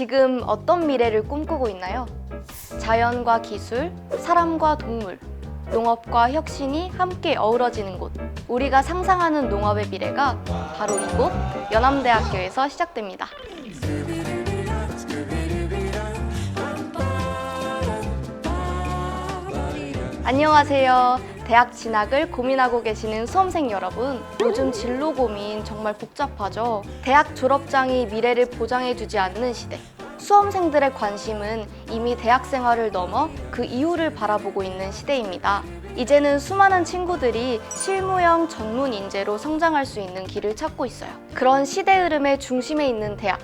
지금 어떤 미래를 꿈꾸고 있나요? 자연과 기술, 사람과 동물, 농업과 혁신이 함께 어우러지는 곳. 우리가 상상하는 농업의 미래가 바로 이곳 연암대학교에서 시작됩니다. 안녕하세요. 대학 진학을 고민하고 계시는 수험생 여러분. 요즘 진로 고민 정말 복잡하죠. 대학 졸업장이 미래를 보장해주지 않는 시대. 수험생들의 관심은 이미 대학 생활을 넘어 그 이후를 바라보고 있는 시대입니다. 이제는 수많은 친구들이 실무형 전문 인재로 성장할 수 있는 길을 찾고 있어요. 그런 시대 흐름의 중심에 있는 대학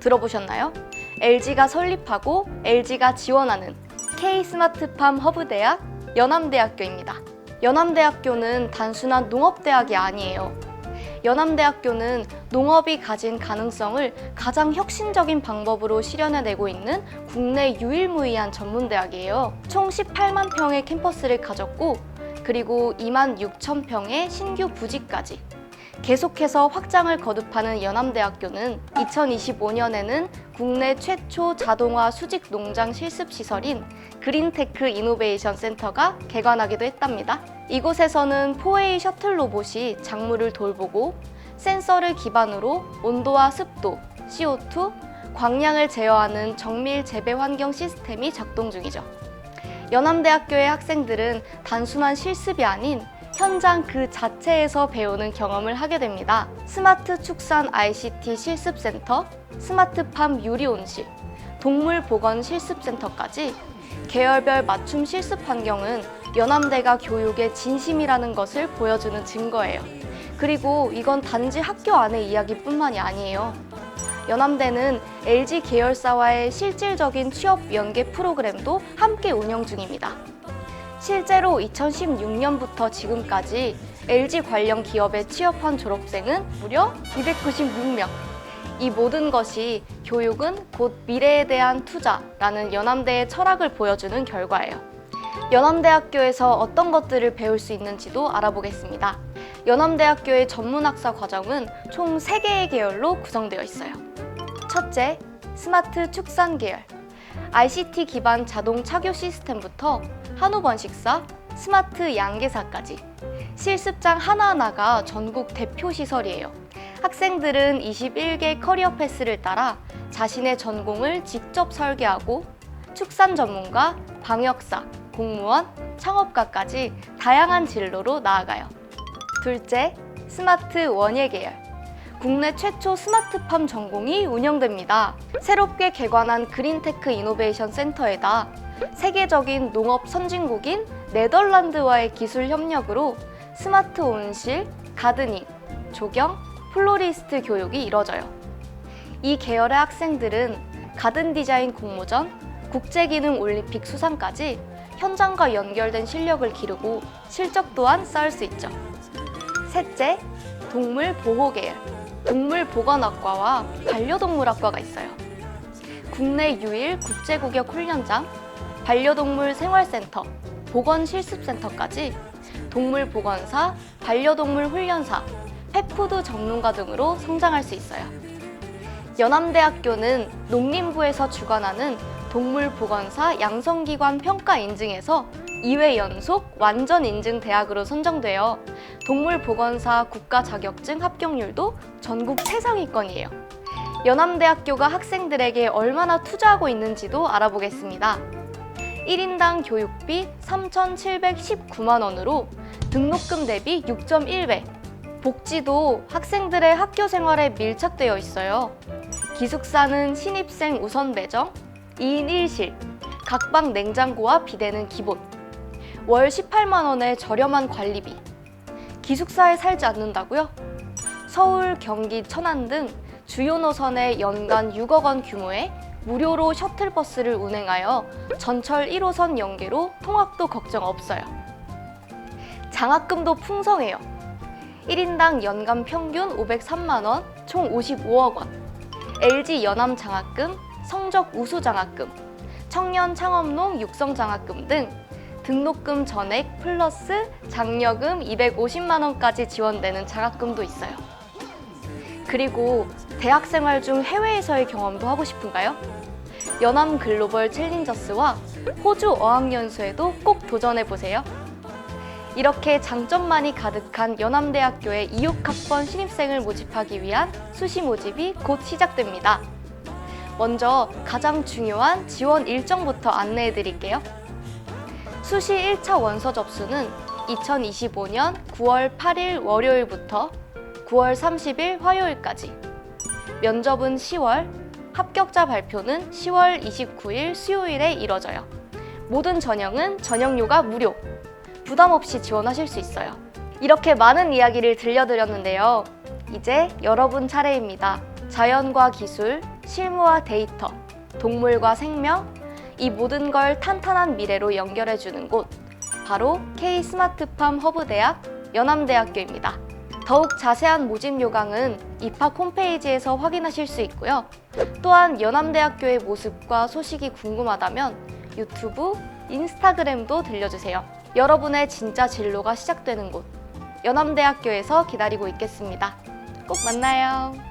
들어보셨나요? LG가 설립하고 LG가 지원하는 K 스마트팜 허브 대학 연암대학교입니다. 연암대학교는 단순한 농업대학이 아니에요. 연암대학교는 농업이 가진 가능성을 가장 혁신적인 방법으로 실현해내고 있는 국내 유일무이한 전문대학이에요. 총 18만 평의 캠퍼스를 가졌고, 그리고 2만 6천 평의 신규 부지까지. 계속해서 확장을 거듭하는 연암대학교는 2025년에는 국내 최초 자동화 수직 농장 실습 시설인 그린테크 이노베이션 센터가 개관하기도 했답니다. 이곳에서는 포웨이 셔틀 로봇이 작물을 돌보고 센서를 기반으로 온도와 습도, CO2, 광량을 제어하는 정밀 재배 환경 시스템이 작동 중이죠. 연암대학교의 학생들은 단순한 실습이 아닌 현장 그 자체에서 배우는 경험을 하게 됩니다. 스마트 축산 ICT 실습센터, 스마트팜 유리온실, 동물 보건 실습센터까지 계열별 맞춤 실습 환경은 연암대가 교육의 진심이라는 것을 보여주는 증거예요. 그리고 이건 단지 학교 안의 이야기뿐만이 아니에요. 연암대는 LG 계열사와의 실질적인 취업 연계 프로그램도 함께 운영 중입니다. 실제로 2016년부터 지금까지 LG 관련 기업에 취업한 졸업생은 무려 296명. 이 모든 것이 교육은 곧 미래에 대한 투자라는 연암대의 철학을 보여주는 결과예요. 연암대학교에서 어떤 것들을 배울 수 있는지도 알아보겠습니다. 연암대학교의 전문학사 과정은 총 3개의 계열로 구성되어 있어요. 첫째, 스마트 축산 계열. ICT 기반 자동 차교 시스템부터 한우 번식사, 스마트 양계사까지 실습장 하나하나가 전국 대표 시설이에요. 학생들은 21개 커리어 패스를 따라 자신의 전공을 직접 설계하고 축산 전문가, 방역사, 공무원, 창업가까지 다양한 진로로 나아가요. 둘째, 스마트 원예 계열. 국내 최초 스마트팜 전공이 운영됩니다. 새롭게 개관한 그린테크 이노베이션 센터에다 세계적인 농업 선진국인 네덜란드와의 기술 협력으로 스마트 온실, 가드닝, 조경, 플로리스트 교육이 이뤄져요. 이 계열의 학생들은 가든 디자인 공모전, 국제기능 올림픽 수상까지 현장과 연결된 실력을 기르고 실적 또한 쌓을 수 있죠. 셋째, 동물 보호 계열. 동물보건학과와 반려동물학과가 있어요. 국내 유일 국제구격 훈련장, 반려동물 생활센터, 보건실습센터까지 동물보건사, 반려동물 훈련사, 펫푸드 전문가 등으로 성장할 수 있어요. 연암대학교는 농림부에서 주관하는 동물보건사 양성기관 평가 인증에서 2회 연속 완전 인증 대학으로 선정되어 동물보건사 국가 자격증 합격률도 전국 최상위권이에요. 연암대학교가 학생들에게 얼마나 투자하고 있는지도 알아보겠습니다. 1인당 교육비 3,719만 원으로 등록금 대비 6.1배. 복지도 학생들의 학교 생활에 밀착되어 있어요. 기숙사는 신입생 우선 배정, 2인 1실, 각방 냉장고와 비대는 기본. 월 18만 원의 저렴한 관리비. 기숙사에 살지 않는다고요? 서울, 경기, 천안 등 주요 노선에 연간 6억 원 규모의 무료로 셔틀버스를 운행하여 전철 1호선 연계로 통학도 걱정 없어요. 장학금도 풍성해요. 1인당 연간 평균 503만 원, 총 55억 원. LG 연암 장학금, 성적 우수 장학금, 청년 창업농 육성 장학금 등 등록금 전액 플러스 장려금 250만 원까지 지원되는 장학금도 있어요. 그리고 대학 생활 중 해외에서의 경험도 하고 싶은가요? 연암 글로벌 챌린저스와 호주 어학연수에도 꼭 도전해 보세요. 이렇게 장점만이 가득한 연암대학교의 26학번 신입생을 모집하기 위한 수시 모집이 곧 시작됩니다. 먼저 가장 중요한 지원 일정부터 안내해 드릴게요. 수시 1차 원서 접수는 2025년 9월 8일 월요일부터 9월 30일 화요일까지. 면접은 10월, 합격자 발표는 10월 29일 수요일에 이뤄져요. 모든 전형은 전형료가 무료. 부담 없이 지원하실 수 있어요. 이렇게 많은 이야기를 들려드렸는데요. 이제 여러분 차례입니다. 자연과 기술, 실무와 데이터, 동물과 생명, 이 모든 걸 탄탄한 미래로 연결해주는 곳, 바로 K 스마트팜 허브대학 연암대학교입니다. 더욱 자세한 모집 요강은 입학 홈페이지에서 확인하실 수 있고요. 또한 연암대학교의 모습과 소식이 궁금하다면 유튜브, 인스타그램도 들려주세요. 여러분의 진짜 진로가 시작되는 곳, 연암대학교에서 기다리고 있겠습니다. 꼭 만나요.